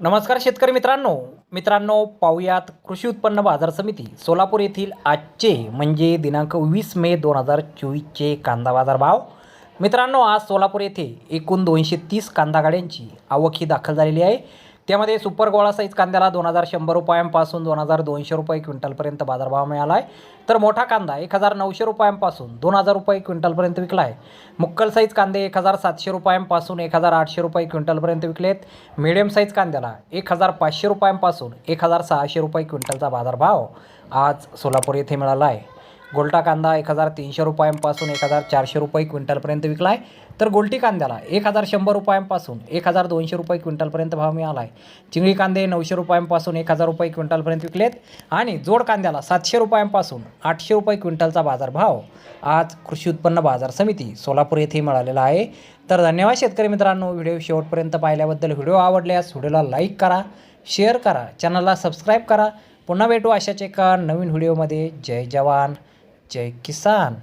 नमस्कार शेतकरी मित्रांनो. मित्रांनो पाहुयात कृषी उत्पन्न बाजार समिती सोलापूर येथील आजचे म्हणजे दिनांक वीस मे दोन हजार चोवीसचे कांदा बाजार भाव. मित्रांनो आज सोलापूर येथे एकूण दोनशे तीस कांदा गाड्यांची आवक ही दाखल झालेली आहे. त्यामध्ये सुपर गोळा साईज कांद्याला दोन हजार शंभर रुपयांपासून दोन हजार दोनशे रुपये क्विंटलपर्यंत बाजारभाव मिळाला आहे तर मोठा कांदा एक हजार नऊशे रुपयांपासून दोन हजार रुपये क्विंटलपर्यंत विकला आहे मुक्कल साईज कांदे एक हजार सातशे रुपयांपासून एक हजार आठशे रुपये क्विंटलपर्यंत विकलेत. मिडियम साईज कांद्याला एक हजार पाचशे रुपयांपासून एक हजार सहाशे रुपये क्विंटलचा बाजारभाव आज सोलापूर येथे मिळाला आहे गोल्टा कांदा एक हजार तीनशे रुपयांपासून एक हजार चारशे रुपये क्विंटलपर्यंत विकला आहे तर गोलटी कांद्याला एक हजार शंभर रुपयांपासून एक हजार दोनशे रुपये क्विंटलपर्यंत भाव मिळाला आहे चिंगळी कांदे नऊशे रुपयांपासून एक हजार रुपये क्विंटलपर्यंत विकलेत आणि जोड कांद्याला सातशे रुपयांपासून आठशे रुपये क्विंटलचा बाजारभाव आज कृषी उत्पन्न बाजार समिती सोलापूर येथे मिळालेला आहे. तर धन्यवाद शेतकरी मित्रांनो व्हिडिओ शेवटपर्यंत पाहिल्याबद्दल व्हिडिओ आवडल्यास व्हिडिओला लाईक करा शेअर करा चॅनलला सबस्क्राईब करा. पुन्हा भेटू अशाच एका नवीन व्हिडिओमध्ये. जय जवान. जय किसान